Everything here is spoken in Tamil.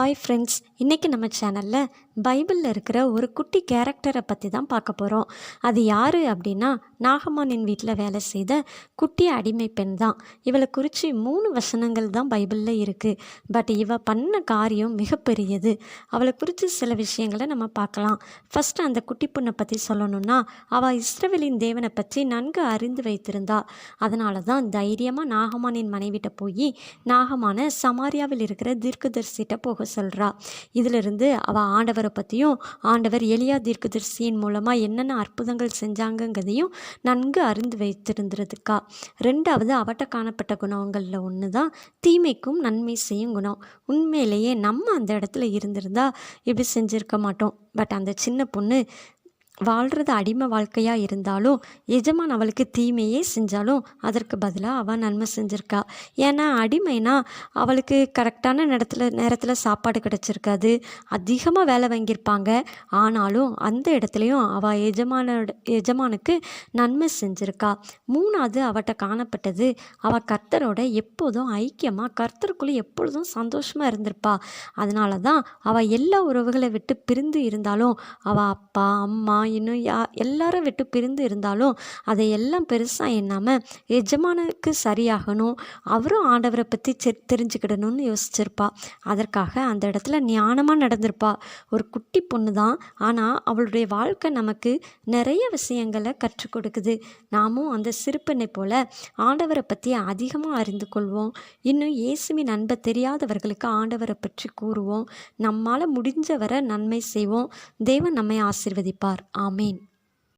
ஹாய் ஃப்ரெண்ட்ஸ் இன்றைக்கி நம்ம சேனலில் பைபிளில் இருக்கிற ஒரு குட்டி கேரக்டரை பற்றி தான் பார்க்க போகிறோம் அது யார் அப்படின்னா நாகமானின் வீட்டில் வேலை செய்த குட்டி அடிமை பெண் தான். இவளை குறித்து மூணு வசனங்கள் தான் பைபிளில் இருக்குது பட் இவ பண்ண காரியம் மிகப்பெரியது அவளை குறித்து சில விஷயங்களை நம்ம பார்க்கலாம். ஃபஸ்ட்டு அந்த குட்டி பொண்ணை பற்றி சொல்லணும்னா அவள் இஸ்ரவேலின் தேவனை பற்றி நன்கு அறிந்து வைத்திருந்தா. அதனால தான் தைரியமாக நாகமானின் மனைவிட்ட போய் நாகமான சமாரியாவில் இருக்கிற தீர்க்கதரிசிட்ட போக சொல்கிறா இதிலிருந்து அவள் ஆண்டவரை பற்றியும் ஆண்டவர் எலியா தீர்க்கதரிசியின் மூலமாக என்னென்ன அற்புதங்கள் செஞ்சாங்கங்கிறதையும் நன்கு அறிந்து வைத்திருந்திருக்கா ரெண்டாவது அவட்ட காணப்பட்ட குணங்களில் ஒன்று தான் தீமைக்கும் நன்மை செய்யும் குணம். உண்மையிலேயே நம்ம அந்த இடத்துல இருந்திருந்தா இப்படி செஞ்சுருக்க மாட்டோம். பட் அந்த சின்ன பொண்ணு வாழ்கிறது அடிமை வாழ்க்கையாக இருந்தாலும் எஜமான் அவளுக்கு தீமையே செஞ்சாலும் அதற்கு பதிலாக அவள் நன்மை செஞ்சுருக்கா. ஏன்னா அடிமைனா அவளுக்கு கரெக்டான நேரத்தில் நேரத்தில் சாப்பாடு கிடச்சிருக்காது. அதிகமாக வேலை வாங்கியிருப்பாங்க. ஆனாலும் அந்த இடத்துலையும் அவள் எஜமானோட எஜமானுக்கு நன்மை செஞ்சுருக்கா. மூணாவது அவட்ட காணப்பட்டது அவள் கர்த்தரோட எப்போதும் ஐக்கியமாக கர்த்தருக்குள்ளே எப்பொழுதும் சந்தோஷமாக இருந்திருப்பா. அதனால தான் அவள் எல்லா உறவுகளை விட்டு பிரிந்து இருந்தாலும் அவள் அப்பா அம்மா இன்னும் யா எல்லாரும் விட்டு பிரிந்து இருந்தாலும் அதை எல்லாம் பெருசாக எண்ணாமல் எஜமானுக்கு சரியாகணும் அவரும் ஆண்டவரை பற்றி செ தெரிஞ்சுக்கிடணும்னு யோசிச்சிருப்பா. அதற்காக அந்த இடத்துல ஞானமாக நடந்திருப்பா. ஒரு குட்டி பொண்ணு தான் ஆனால் அவளுடைய வாழ்க்கை நமக்கு நிறைய விஷயங்களை கற்றுக் கொடுக்குது. நாமும் அந்த சிறுப்பெண்ணை போல ஆண்டவரை பற்றி அதிகமாக அறிந்து கொள்வோம். இன்னும் இயேசுவின் அன்பை தெரியாதவர்களுக்கு ஆண்டவரை பற்றி கூறுவோம். நம்மால் முடிஞ்சவரை நன்மை செய்வோம். தேவன் நம்மை ஆசிர்வதிப்பார். ஆமீன்